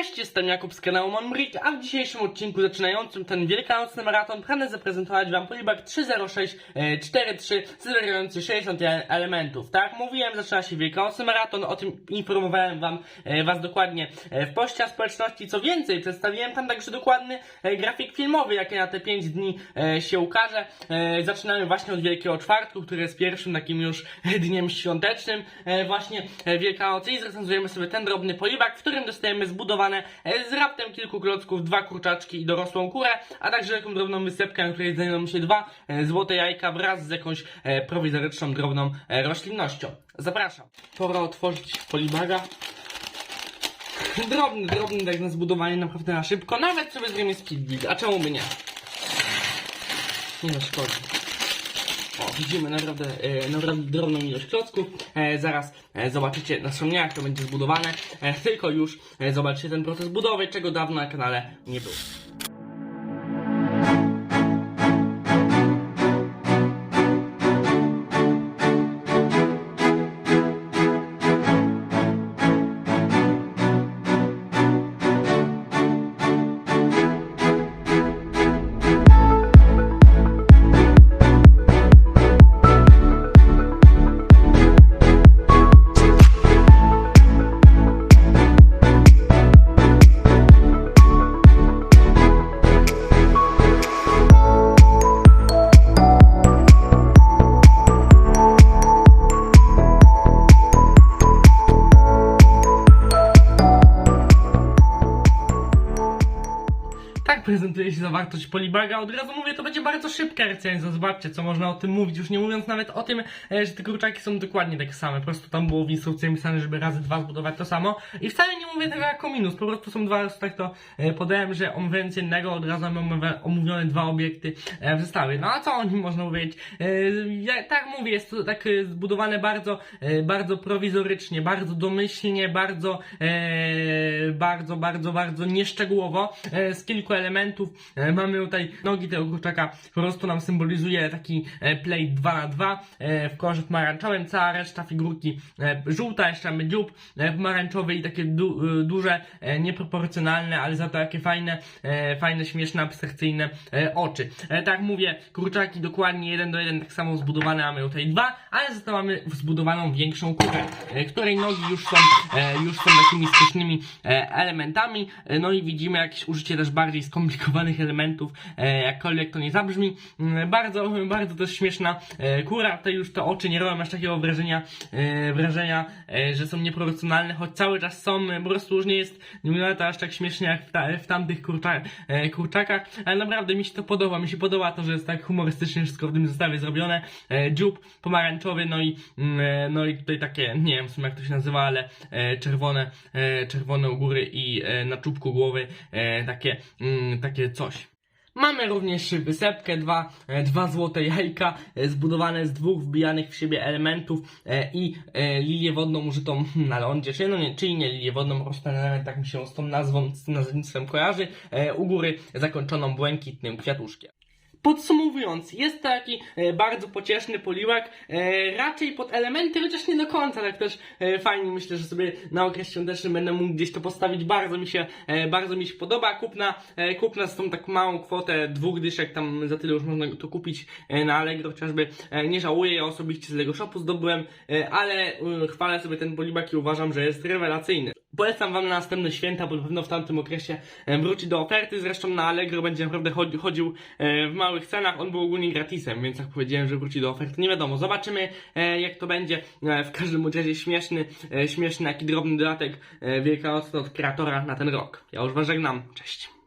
Cześć, jestem Jakub z kanału Monbrick, a w dzisiejszym odcinku zaczynającym ten wielkanocny maraton pragnę zaprezentować Wam polibak 30643 zawierający 61 elementów. Tak jak mówiłem, zaczyna się wielkanocny maraton, o tym informowałem Wam e, Was dokładnie e, w poście społeczności. Co więcej, przedstawiłem tam także dokładny e, grafik filmowy, jaki na te 5 dni się ukaże. Zaczynamy właśnie od Wielkiego Czwartku, który jest pierwszym takim już dniem świątecznym właśnie Wielkanocy i zrecenzujemy sobie ten drobny polibak, w którym dostajemy zbudowane e, z raptem kilku klocków, dwa kurczaczki i dorosłą kurę, a także taką drobną wysepkę, na której znajdują się dwa e, złote jajka wraz z jakąś e, prowizoryczną drobną roślinnością. Zapraszam. Pora otworzyć polibaga. Drobny, drobny, tak na zbudowanie naprawdę na szybko. Nawet sobie zrobimy speed a czemu by nie? Nie szkodzi. O, widzimy naprawdę, e, naprawdę drobną ilość klocków. E, zaraz e, zobaczycie na jak to będzie zbudowane. Tylko już zobaczycie ten proces budowy, czego dawno na kanale nie było. Prezentuje się zawartość Polibaga. Od razu mówię, to będzie bardzo szybka recenzja. Zobaczcie, co można o tym mówić. Już nie mówiąc nawet o tym, e, że te kurczaki są dokładnie takie same. Po prostu tam było w instrukcji napisane, żeby razy dwa zbudować to samo. I wcale nie mówię tego jako minus. Po prostu są dwa, tak to e, podałem, że omawiając jednego, od razu mamy omówione dwa obiekty e, w zestawie. No a co o nim można powiedzieć? Ja, tak mówię, jest to tak zbudowane bardzo, bardzo prowizorycznie, bardzo domyślnie, bardzo, bardzo, bardzo, bardzo nieszczegółowo. Z kilku elementów e, mamy tutaj nogi tego kurczaka, po prostu nam symbolizuje taki e, plate 2 na 2 e, w kolorze pomarańczowym, cała reszta figurki żółta, jeszcze mamy dziób pomarańczowy i takie du, duże, nieproporcjonalne, ale za to jakie fajne, fajne, śmieszne, abstrakcyjne oczy. Tak mówię, kurczaki dokładnie jeden do jeden, tak samo zbudowane mamy tutaj dwa, ale za to mamy zbudowaną większą kurę, której nogi już są, już są takimi stycznymi e, elementami, no i widzimy jakieś użycie też bardziej skomplikowanych elementów, e, jakkolwiek to nie zabrzmi. Mm, Bardzo, bardzo też śmieszna e, kura, tutaj już te oczy nie robią aż takiego wrażenia, e, wrażenia, że są nieproporcjonalne, choć cały czas są, po prostu już nie jest, nie wygląda to aż tak śmiesznie jak w, ta, w tamtych kurcza, kurczakach, ale naprawdę mi się to podoba, mi się podoba to, że jest tak humorystycznie wszystko w tym zestawie zrobione, dziób pomarańczowy, no i, mm, no i tutaj takie, nie wiem w sumie jak to się nazywa, ale czerwone, czerwone u góry i na czubku głowy takie, mm, takie coś. Mamy również wysepkę, dwa, e, dwa złote jajka e, zbudowane z dwóch wbijanych w siebie elementów e, i lilię wodną użytą na lądzie, czyli, no nie, czyli nie lilię wodną, po ten element tak mi się z tą nazwą, z nazewnictwem kojarzy, u góry zakończoną błękitnym kwiatuszkiem. Podsumowując, jest taki e, bardzo pocieszny poliłak, e, raczej pod elementy, chociaż nie do końca, tak też e, fajnie myślę, że sobie na okres świąteczny będę mógł gdzieś to postawić, bardzo mi się, bardzo mi się podoba, kupna, kupna z tą tak małą kwotę dwóch dyszek, tam za tyle już można to kupić na Allegro chociażby, nie żałuję, ja osobiście z Lego Shopu zdobyłem, ale chwalę sobie ten polibak i uważam, że jest rewelacyjny. Polecam Wam na następne święta, bo na pewno w tamtym okresie e, wróci do oferty. Zresztą na Allegro będzie naprawdę chodzi, chodził e, w małych cenach. On był ogólnie gratisem, więc jak powiedziałem, że wróci do oferty, nie wiadomo. Zobaczymy, e, jak to będzie. W każdym razie śmieszny, śmieszny, jaki drobny dodatek wielkanocny od kreatora na ten rok. Ja już Was żegnam. Cześć.